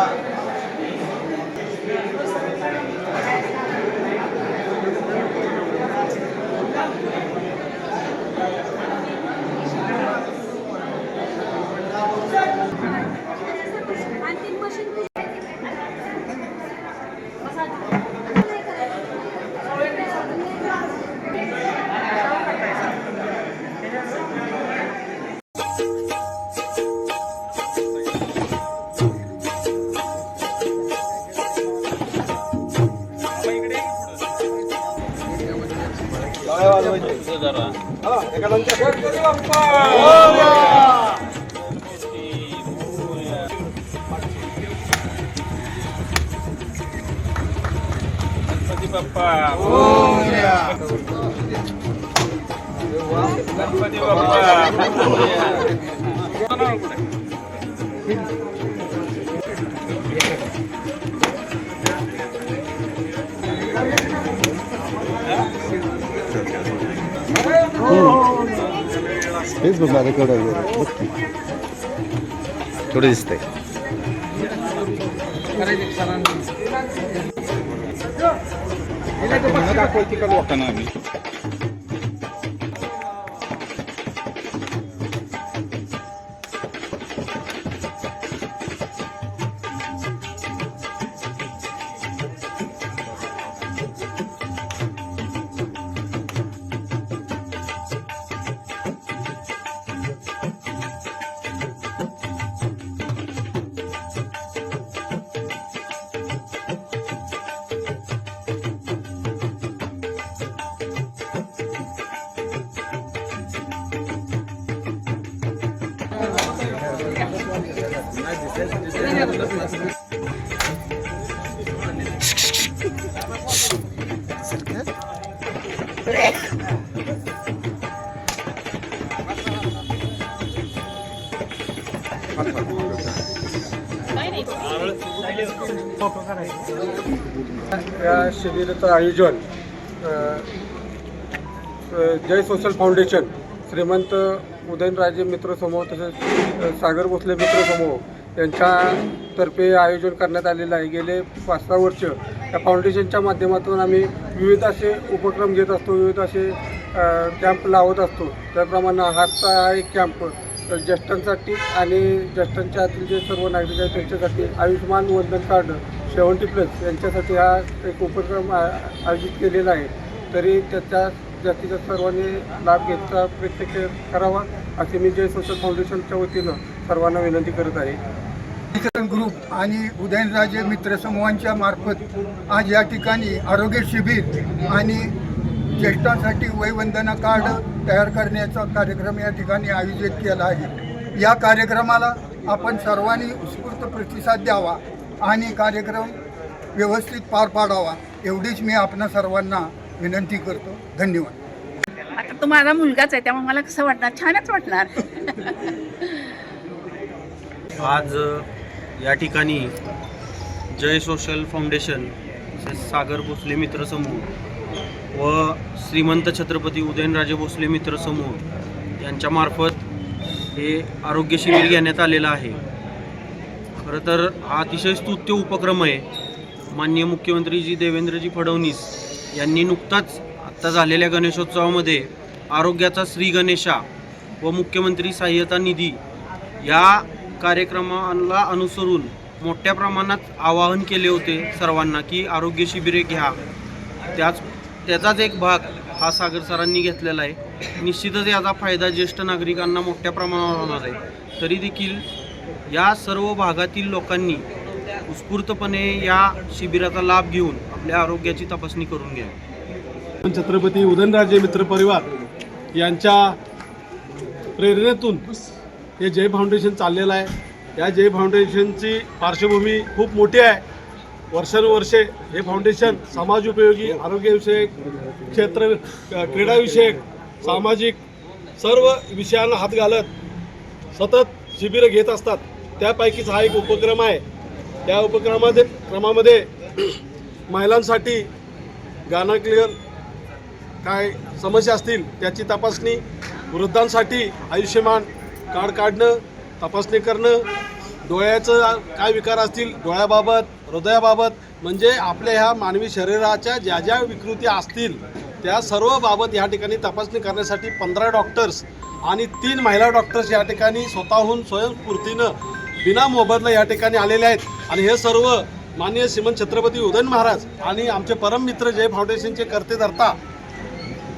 Bye. saudara. Oh, iya. Bapak. Oh iya. Bapak. Bapak. Bapak. Bapak. Bapak. Bapak. Bapak. Bapak. Bapak. Bapak. Bapak. Ganpati Bappa फेसबुकला record आहे? थोडं दिसतंय. दाखवायची का लोकांना आम्ही. या शिबिराचं आयोजन जय सोशल फाउंडेशन श्रीमंत उदयनराजे मित्र समूह तसेच सागर भोसले मित्र समूह यांच्यातर्फे आयोजन करण्यात आलेलं आहे. गेले पाच सहा वर्ष या फाउंडेशनच्या माध्यमातून आम्ही विविध असे उपक्रम घेत असतो विविध असे कॅम्प लावत असतो. त्याप्रमाणे हाचा हा एक कॅम्प ज्येष्ठांसाठी आणि ज्येष्ठांच्या आतील जे सर्व नागरिक आहेत त्यांच्यासाठी आयुष्यमान वंदन कार्ड सेवन्टी प्लस यांच्यासाठी हा एक उपक्रम आ- आयोजित केलेला आहे. तरी त्याचा जास्तीत जास्त सर्वांनी लाभ घेण्याचा प्रयत्न करावा असे मी जय सोशल फाउंडेशनच्या वतीनं सर्वांना विनंती करत आहे. ग्रुप आणि उदयनराजे मित्र समूहांच्या मार्फत आज या ठिकाणी आरोग्य शिबिर आणि ज्येष्ठांसाठी वयवंदना कार्ड तयार करण्याचा कार्यक्रम या ठिकाणी आयोजित केला आहे. या कार्यक्रमाला आपण सर्वांनी उत्स्फूर्त प्रतिसाद द्यावा आणि कार्यक्रम व्यवस्थित पार पाडावा एवढीच मी आपणा सर्वांना विनंती करतो. धन्यवाद. आता तो माझा मुलगाच आहे त्यामुळे मला कसं वाटणार? छानच वाटणार. आज या ठिकाणी जय सोशल फाउंडेशन सागर भोसले मित्र समूह व श्रीमंत छत्रपती उदयनराजे भोसले मित्र समूह यांच्यामार्फत हे आरोग्य शिबिर घेण्यात आलेलं आहे. खरं तर हा अतिशय स्तुत्य उपक्रम आहे. माननीय मुख्यमंत्री जी देवेंद्रजी फडणवीस यांनी नुकताच आत्ता झालेल्या गणेशोत्सवामध्ये आरोग्याचा श्री गणेशा व मुख्यमंत्री सहाय्यता निधी या कार्यक्रमाला अनुसरून मोठ्या प्रमाणात आवाहन केले होते सर्वांना की आरोग्य शिबिरे घ्या. त्याच त्याचाच एक भाग हा सागर सरांनी घेतलेला आहे. निश्चितच याचा फायदा ज्येष्ठ नागरिकांना मोठ्या प्रमाणावर होणार आहे. तरी देखील या सर्व भागातील लोकांनी उत्स्फूर्तपणे या शिबिराचा लाभ घेऊन आपल्या आरोग्याची तपासणी करून घ्यावी. छत्रपती उदयनराजे मित्र परिवार यांच्या प्रेरणेतून हे जय फाउंडेशन चाललेलं आहे. या जय फाउंडेशनची पार्श्वभूमी खूप मोठी आहे. वर्षानुवर्षे हे फाउंडेशन समाजोपयोगी आरोग्यविषयक क्षेत्र क्रीडाविषयक सामाजिक सर्व विषयांना हात घालत सतत शिबिरं घेत असतात. त्यापैकीच हा एक उपक्रम आहे. त्या उपक्रमामध्ये क्रमामध्ये महिलांसाठी गाणं क्लिअर काय समस्या असतील त्याची तपासणी वृद्धांसाठी आयुष्यमान कार्ड काढणं तपासणी करणं डोळ्याचं काय विकार असतील डोळ्याबाबत हृदयाबाबत म्हणजे आपल्या ह्या मानवी शरीराच्या ज्या ज्या विकृती असतील त्या सर्व बाबत या ठिकाणी तपासणी करण्यासाठी पंधरा डॉक्टर्स आणि तीन महिला डॉक्टर्स या ठिकाणी स्वतःहून स्वयंस्फूर्तीनं बिना मोबदला या ठिकाणी आलेले आहेत. आणि हे सर्व माननीय श्रीमंत छत्रपती उदयन महाराज आणि आमचे परममित्र जय फाउंडेशनचे करते धरता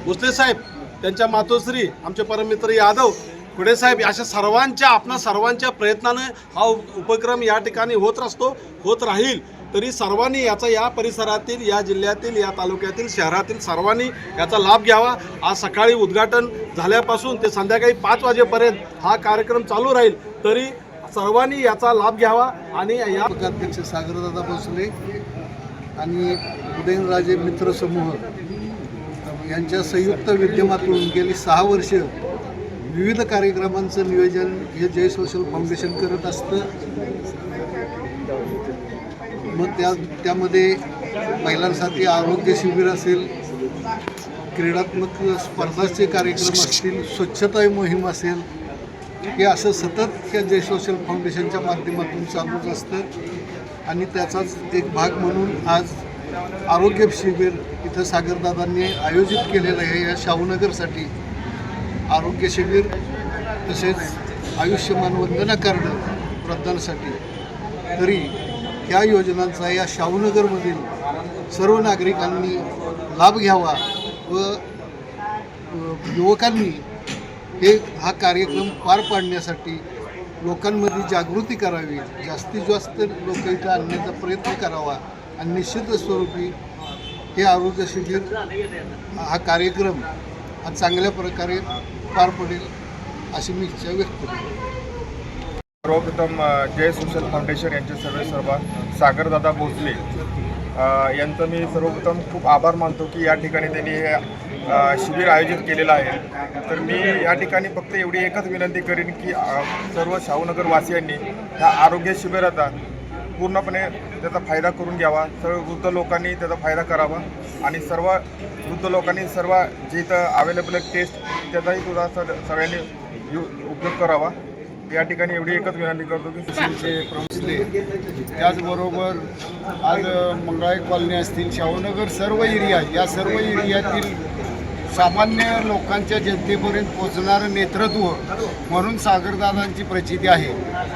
भोसले साहेब त्यांच्या मातोश्री आमचे परममित्र यादव खुडे साहेब अशा सर्वांच्या आपणा सर्वांच्या प्रयत्नानं हा उपक्रम या ठिकाणी होत असतो होत राहील. तरी सर्वांनी याचा या परिसरातील या जिल्ह्यातील या तालुक्यातील शहरातील सर्वांनी याचा लाभ घ्यावा. आज सकाळी उद्घाटन झाल्यापासून ते संध्याकाळी पाच वाजेपर्यंत हा कार्यक्रम चालू राहील. तरी सर्वांनी याचा लाभ घ्यावा आणि या अध्यक्ष सागरदादा भोसले आणि उदयनराजे मित्र समूह यांच्या संयुक्त विद्यमातून गेली सहा वर्ष विविध कार्यक्रमांचं नियोजन हे जय सोशल फाउंडेशन करत असतं. मग त्या त्यामध्ये महिलांसाठी आरोग्य शिबिर असेल क्रीडात्मक स्पर्धाचे कार्यक्रम असतील स्वच्छता मोहीम असेल हे असं सतत त्या जय सोशल फाउंडेशनच्या माध्यमातून चालूच असतं. आणि त्याचाच एक भाग म्हणून आज आरोग्य शिबिर इथं सागरदादांनी आयोजित केलेलं आहे या शाहूनगरसाठी. आरोग्य शिबिर तसेच आयुष्यमान वंदना कार्ड वृद्धांसाठी तरी ह्या योजनांचा या शाहूनगरमधील सर्व नागरिकांनी लाभ घ्यावा व युवकांनी हे हा कार्यक्रम पार पाडण्यासाठी लोकांमध्ये जागृती करावी. जास्तीत जास्त लोक इथं आणण्याचा प्रयत्न करावा आणि निश्चित स्वरूपी हे आरोग्य शिबिर हा कार्यक्रम हा चांगल्या प्रकारे पार पडेल अशी मी इच्छा व्यक्त करतो. सर्वप्रथम जय सोशल फाउंडेशन यांचे सर्वे सर्व सागरदादा भोसले यांचं मी सर्वप्रथम खूप आभार मानतो की या ठिकाणी त्यांनी हे शिबिर आयोजित केलेलं आहे. तर मी या ठिकाणी फक्त एवढी एकच विनंती करीन की सर्व शाहूनगरवासियांनी ह्या आरोग्य शिबिराचा पूर्णपणे त्याचा फायदा करून घ्यावा. सर्व वृद्ध लोकांनी त्याचा फायदा करावा आणि सर्व वृद्ध लोकांनी सर्व जे इथं अवेलेबल टेस्ट त्याचाही सुद्धा सर सगळ्यांनी यू उपयोग करावा. या ठिकाणी एवढी एकच विनंती करतो की सुशीलचे प्रमुखले. त्याचबरोबर आज मंगळाई कॉलनी असतील शाहूनगर सर्व एरिया या सर्व एरियातील सामान्य लोकांच्या जनतेपर्यंत पोहोचणारं नेतृत्व म्हणून सागरदादांची प्रचिती आहे.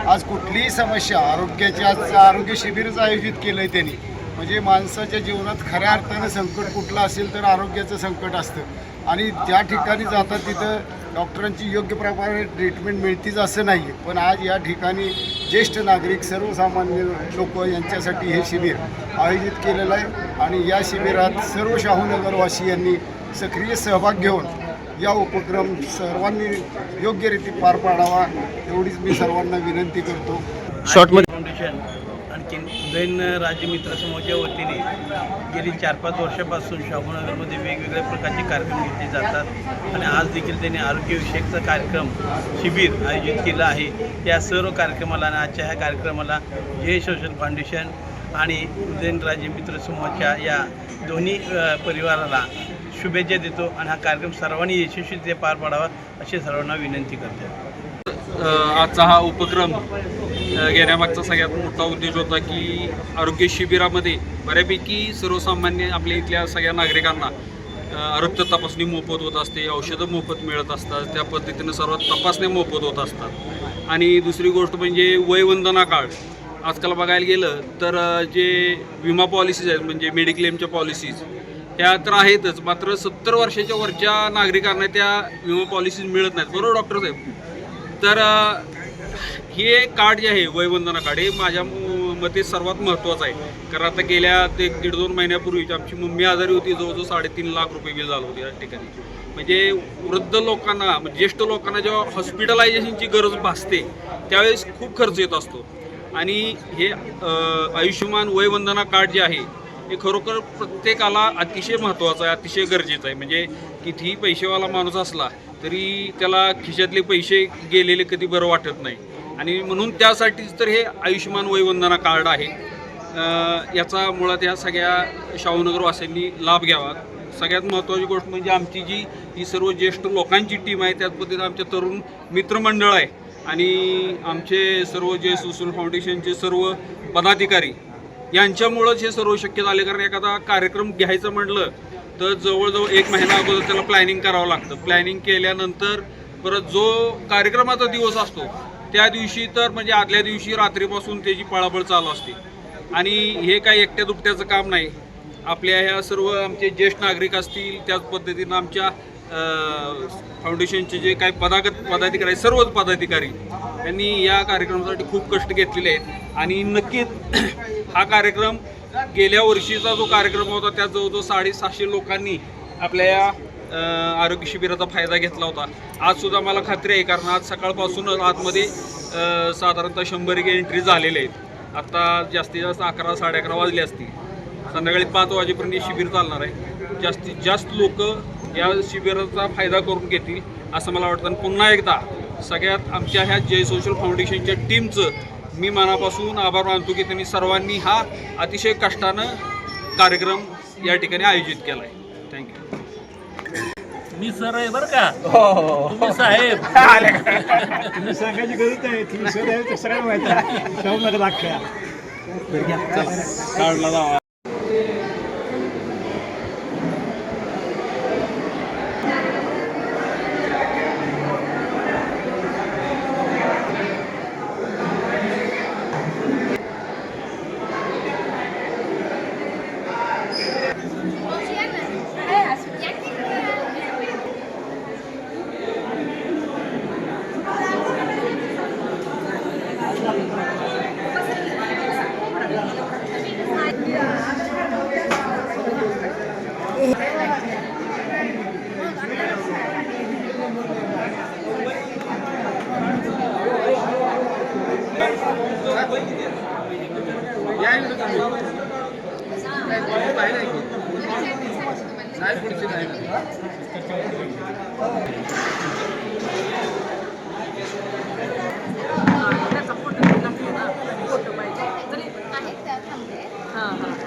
आज कुठलीही समस्या आरोग्याची आज आरोग्य शिबिरच आयोजित केलं आहे त्यांनी. म्हणजे माणसाच्या जीवनात खऱ्या अर्थानं संकट कुठलं असेल तर आरोग्याचं संकट असतं. आणि ज्या ठिकाणी जातात तिथं डॉक्टरांची योग्य प्रकारे ट्रीटमेंट मिळतीच असं नाही आहे पण आज या ठिकाणी ज्येष्ठ नागरिक सर्वसामान्य लोक यांच्यासाठी हे शिबिर आयोजित केलेलं आहे. आणि या शिबिरात सर्व शाहूनगरवासी यांनी सक्रिय सहभाग घेऊन या उपक्रम सर्वांनी योग्यरीती पार पाडावा एवढीच मी सर्वांना विनंती करतो. शॉर्टमध्ये फाउंडेशन आणखीन उदयन राज्य मित्र समूहाच्या वतीने गेली चार पाच वर्षापासून शाहूनगरमध्ये वेगवेगळ्या प्रकारचे कार्यक्रम घेतले जातात आणि आज देखील त्यांनी आरोग्यविषयकचा कार्यक्रम शिबिर आयोजित केलं आहे. त्या सर्व कार्यक्रमाला आणि आजच्या ह्या कार्यक्रमाला जय सोशल फाउंडेशन आणि उदयन राज्य मित्र समूहाच्या या दोन्ही परिवाराला शुभेच्छा देतो आणि हा कार्यक्रम सर्वांनी यशस्वीरित्या पार पाडावा अशी सर्वांना विनंती करतो. आजचा हा उपक्रम घेण्यामागचा सगळ्यात मोठा उद्देश होता की आरोग्य शिबिरामध्ये बऱ्यापैकी सर्वसामान्य आपल्या इथल्या सगळ्या नागरिकांना आरोग्य तपासणी मोफत होत असते औषधं मोफत मिळत असतात त्या पद्धतीनं सर्व तपासण्या मोफत होत असतात. आणि दुसरी गोष्ट म्हणजे वयवंदना काळ. आजकाल बघायला गेलं तर जे विमा पॉलिसीज आहेत म्हणजे मेडिक्लेमच्या पॉलिसीज त्या तर आहेतच. मात्र सत्तर वर्षाच्या वरच्या नागरिकांना त्या विमा पॉलिसीज मिळत नाहीत. बरोबर डॉक्टर साहेब? तर हे कार्ड जे आहे वयवंदना कार्ड हे माझ्या मते सर्वात महत्त्वाचं आहे. कारण आता गेल्या ते दीड दोन महिन्यापूर्वी आमची मम्मी आजारी होती जवळजवळ साडेतीन लाख रुपये बिल झालं होतं या ठिकाणी. म्हणजे वृद्ध लोकांना म्हणजे ज्येष्ठ लोकांना जेव्हा हॉस्पिटलायझेशनची गरज भासते त्यावेळेस खूप खर्च येत असतो. आणि हे आयुष्यमान वयवंदना कार्ड जे आहे हे खरोखर प्रत्येकाला अतिशय महत्त्वाचं आहे अतिशय गरजेचं आहे. म्हणजे कितीही पैसेवाला माणूस असला तरी त्याला खिशातले पैसे गेलेले कधी बरं वाटत नाही. आणि म्हणून त्यासाठीच तर हे आयुष्यमान वयवंदना कार्ड आहे. याचा मुळात ह्या सगळ्या शाहूनगरवासियांनी लाभ घ्यावा. सगळ्यात महत्त्वाची गोष्ट म्हणजे आमची जी ही सर्व ज्येष्ठ लोकांची टीम आहे त्याच पद्धतीनं आमच्या तरुण मित्रमंडळ आहे. आणि आमचे सर्व जे सुसूल फाउंडेशनचे सर्व पदाधिकारी यांच्यामुळंच हे सर्व शक्य झाले. कारण एखादा कार्यक्रम घ्यायचं म्हटलं तर जवळजवळ एक महिना अगोदर त्याला प्लॅनिंग करावं लागतं. प्लॅनिंग केल्यानंतर परत जो कार्यक्रमाचा दिवस असतो त्या दिवशी तर म्हणजे आदल्या दिवशी रात्रीपासून त्याची पळापळ चालू असते. आणि हे काही एकट्या दुपट्याचं काम नाही. आपल्या ह्या सर्व आमचे ज्येष्ठ नागरिक असतील त्याच पद्धतीनं आमच्या फाउंडेशनचे जे काही पदागत पदाधिकारी आहेत सर्वच पदाधिकारी यांनी या कार्यक्रमासाठी खूप कष्ट घेतलेले आहेत. आणि नक्कीच हा कार्यक्रम गेल्या वर्षीचा जो कार्यक्रम होता त्या जवळजवळ साडेसहाशे लोकांनी आपल्या या आरोग्य शिबिराचा फायदा घेतला होता. आज सुद्धा मला खात्री आहे कारण आज सकाळपासूनच आतमध्ये साधारणतः शंभर एक एंट्री झालेल्या आहेत. आत्ता जास्तीत जास्त अकरा साडे अकरा वाजले असतील. संध्याकाळी पाच वाजेपर्यंत हे शिबिर चालणार आहे. जास्तीत जास्त लोक या शिबिराचा फायदा करून घेतील असं मला वाटतं. आणि पुन्हा एकदा सगळ्यात आमच्या ह्या जय सोशल फाउंडेशनच्या टीमचं मी मनापासून आभार मानतो की त्यांनी सर्वांनी हा अतिशय कष्टानं कार्यक्रम या ठिकाणी आयोजित केला आहे थँक्यू मी सर आहे बरं का? तुम्ही साहेब. तुम्ही सांगायची गरज नाही. तुम्ही सर आहे. ते सगळ्यांना माहिती आहे एकदा थांबले. हां हां.